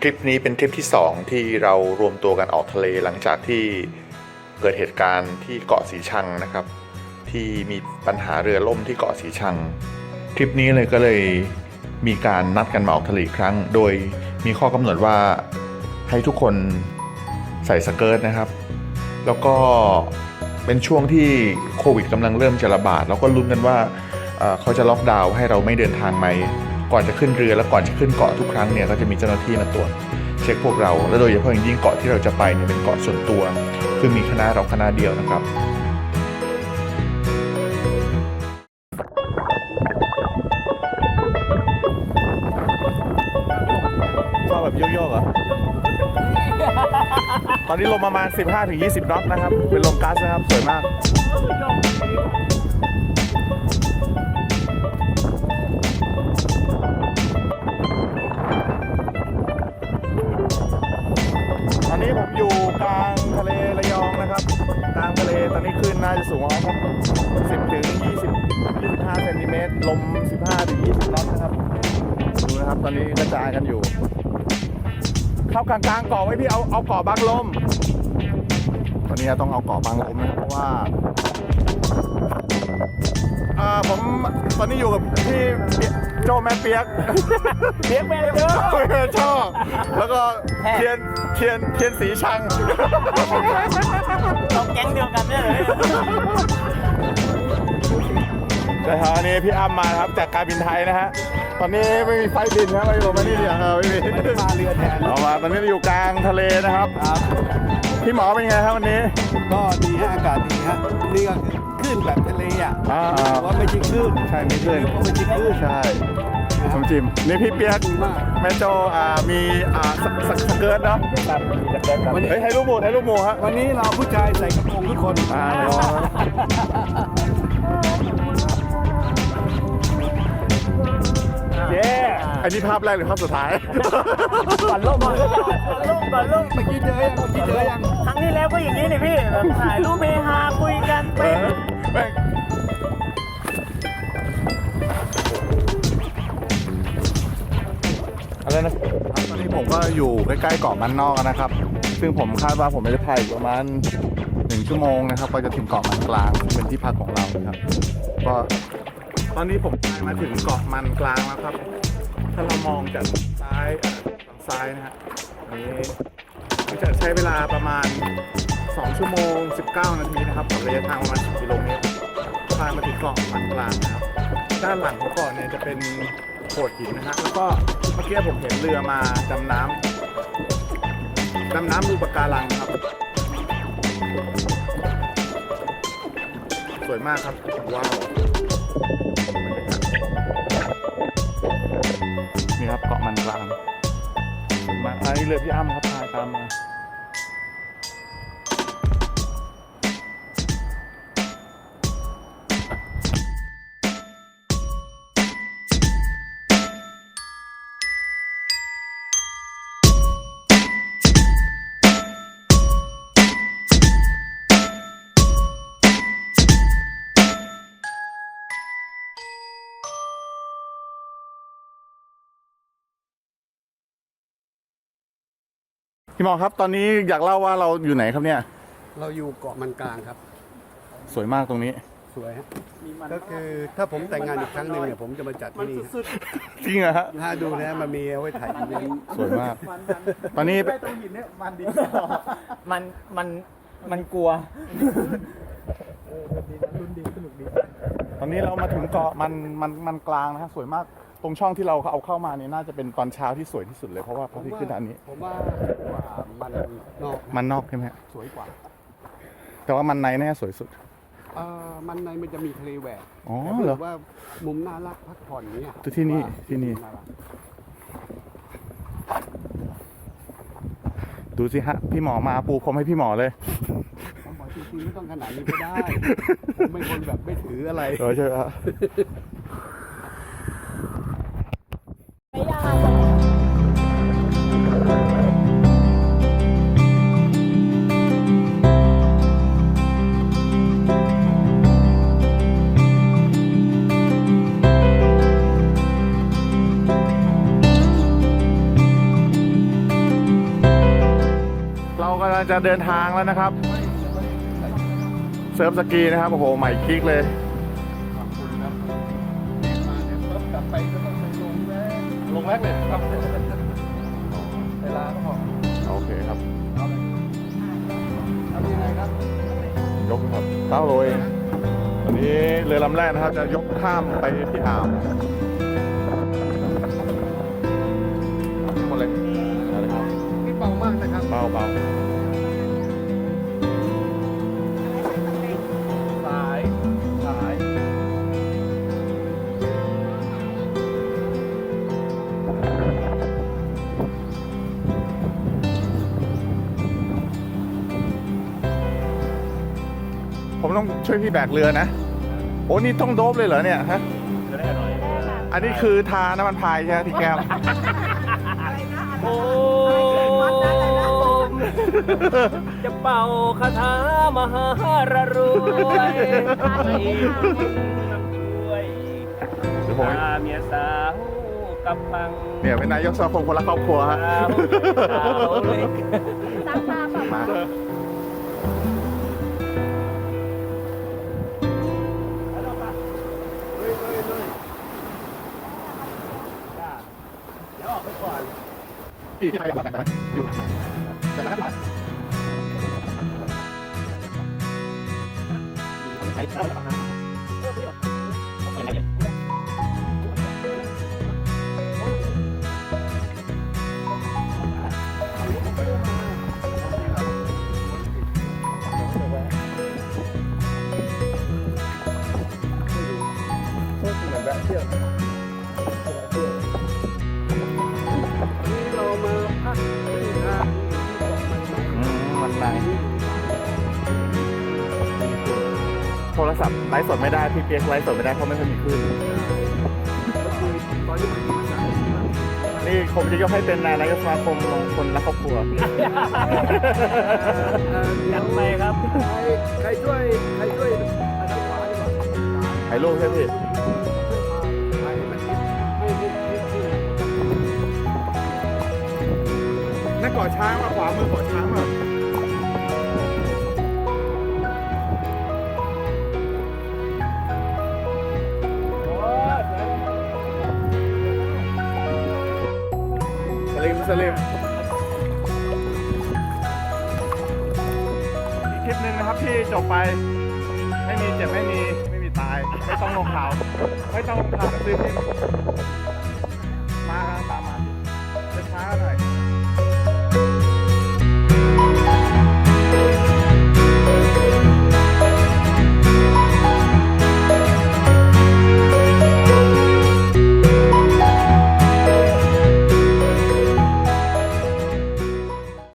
ทริปนี้เป็นทริปที่ 2 ที่เรารวมตัวกันออกทะเลหลังจากที่เกิดเหตุการณ์ที่เกาะสีชังนะครับ ที่มีปัญหาเรือล่มที่เกาะสีชัง ทริปนี้เลยก็เลยมีการนัดกันมาออกทะเลครั้ง โดยมีข้อกำหนดว่าให้ทุกคนใส่สเกิร์ตนะครับ แล้วก็เป็นช่วงที่โควิดกำลังเริ่มจะระบาด แล้วก็ลุ้นกันว่าเอ่อเขาจะล็อกดาวน์ให้เราไม่เดินทางไหม ก่อนจะขึ้นเรือและก่อนจะขึ้นเกาะทุกครั้งเนี่ยก็จะมีเจ้าหน้าที่มาตรวจเช็คพวกเราและโดยเฉพาะอย่างยิ่งเกาะที่เราจะไปเนี่ยเป็นเกาะส่วนตัว คือมีคณะเราคณะเดียวนะครับชอบแบบโยกๆอะตอนนี้ลมประมาณ 15-20น็อตนะครับ เป็นลมก๊าซนะครับ สวยมาก อนนี้ผมอยู่กลางทะเลระยองนะครับ กลางทะเลตอนนี้คลื่นน่าจะสูงประมาณสัก10ถึง20 25เซนติเมตรลม15ถึง20น็อตนะครับ ดูนะครับ ตอนนี้กระจายกันอยู่ เข้ากลางกลางเกาะไว้พี่เอาเอาเกาะบางลม ตอนนี้ต้องเอาเกาะบางลมนะเพราะว่า อ่าผมตอนนี้อยู่กับพี่เปียโจแม่เปียกเรียกแม่เยอะชอบแล้วก็เทียนเทียนเทียนสีชังต้องแก๊งเดียวกันเนี่ยเลยแต่คราวนี้พี่อ้ำมาครับจากการบินไทยนะฮะตอนนี้ไม่มีไฟล์บินนะไม่ผมมานี่เดียวเออไม่มีมาเรือแทนเอามาตอนนี้เราอยู่กลางทะเลนะครับครับพี่หมอเป็นไงครับวันนี้ ก็ดีฮะอากาศดีฮะนี่ก็คือค ลื่นแบบทะเลอะอ่าแต่ว่าไม่ใช่คลื่นใช่ไม่ขึ้นก็ไม่ใช่คลื่นใช่สมจิมนี่พี่เปียกดีมากแม่โจอ่ามีอ่าสสสเกิร์ตเนาะวันนี้เฮ้ยถ่ายรูปหมู่ถ่ายรูปหมู่ฮะวันนี้เราผู้ชายใส่กระโปรงทุกคนอ่าเดี๋ยวเย้อันนี้ภาพแรกหรือภาพสุดท้ายก่อนล่มก่อนล่มก่อนล่มเมื่อกี้เจอยังเมื่อกี้เจอยังครั้งที่แล้วก็อย่างนี้นี่พี่แบบถ่ายรูปเฮฮาคุยกันเอเป็นอ แม่งอะไรนะตอนนี้ผมก็อยู่ใกล้ๆเกาะมันนอกนะครับ ซึ่งผมคาดว่าผมจะพายอีกประมาณหนึ่งชั่วโมงนะครับ ก็จะถึงเกาะมันกลางซึ่งเป็นที่พักของเรานะครับ ก็ตอนนี้ผมพายมาถึงเกาะมันกลางแล้วครับ ถ้าเรามองจากซ้ายเอ่อทางซ้ายนะฮะอันนี้ก็จะใช้เวลาประมาณ 2 ชั่วโมง 19 นาทีนะครับกับระยะทางประมาณ 10 กิโลเมตรพายมาถึงเกาะมันกลางนะครับ ด้านหลังของเกาะเนี่ยจะเป็นโขดหินนะฮะแล้วก็เมื่อกี้ผมเห็นเรือมาดำน้ำดำน้ำดูปะการังครับ สวยมากครับ ว้าวนี่ครับเกาะมันกลางมากอันนี้เรือพี่อ้ำครับพายตามมา พี่หมอครับ ตอนนี้อยากเล่าว่าเราอยู่ไหนครับเนี่ย เราอยู่เกาะมันกลางครับ สวยมากตรงนี้ สวยฮะก็คือถ้าผมแต่งงานอีกครั้งหนึ่งเนี่ยผมจะมาจัดที่นี่ฮะจริงเหรอฮะถ้าดูนะมันมีเอาไว้ถ่ายอีเวนต์สวยมาก ตอนนี้มันมันมันกลัว ตอนนี้เรามาถึงเกาะมันมันมันกลางนะฮะสวยมาก ตรงช่องที่เราเอาเข้ามาเนี่ยน่าจะเป็นตอนเช้าที่สวยที่สุดเลยเพราะว่าพระอาทิตย์ขึ้นอันนี้ ผมว่ามันนอกมันนอกใช่ไหมฮะสวยกว่าแต่ว่ามันในแน่สวยสุด เอ่อมันในมันจะมีทะเลแหวกอ๋อแต่ถ้าเหรเกิอดว่ามุมน่ารักพักผ่อนเนี่ยที่นี่ว่าที่นี่ารักดูสิฮะ พี่หมอมาปูผมให้พี่หมอเลย ผมบอกจริงๆไม่ต้องขนาดนี้ก็ได้ ผมเป็นคนแบบไม่ถืออะไร เออใช่ฮะ จะเดินทางแล้วนะครับ เซิร์ฟสกีนะครับ โอ้โห ใหม่คลิกเลยขอบคุณครับมาเนี่ยรถกลับไปก็ต้องไปลงแวะลงแวกเลยครับเวลาก็พอโอเคครับเอาเลยทำยังไงครับยกครับเต้าโรยวันนี้เรือลำแรกนะครับ จะยกข้ามไปที่อ่าวหมดเลยเอาเลยครับนี่เบามากนะครับ เบาเบา ต้องช่วยพี่แบกเรือนะ โอ้นี่ต้องโดบเลยเหรอเนี่ยฮะ จะได้อร่อย อันนี้คือทาน้ำมันพายใช่ไหมที่แก้มโอมจะเป่าคาถามหารรวยให้บุญนำช่วยเดี๋ยวผมพาเมียสาวกับพังเนี่ยเป็นนายกสมาคมคนรักครอบครัวฮะสาวสาวเล็กมาเดี๋ยวอ อกไปก่อนพี่ที่ใครบัตรไหมอยู่แต่ละบัตร โทรศัพท์ไลฟ์สดไม่ได้พี่เปียกไลฟ์สดไม่ได้เพราะไม่เคอยมีคลื่นนี่ผมจะยกให้เป็นนายกสมาคมคนรักครอบครัวจัดไปครับ ใครช่วยใครช่วยไปทางขวาดีกว่าถ่ายรูปใช่ไหมพี่ใครมันไม่ไม่ไม่ไม่นั่นเกาะช้างมาขวามือเกาะช้างมา ลิปหนึ่งนะครับที่จบไป ไม่มีเจ็บไม่มีไม่มีตาย ไม่ต้องลงข่าว ไม่ต้องลงข่าวซื้อพิมพ์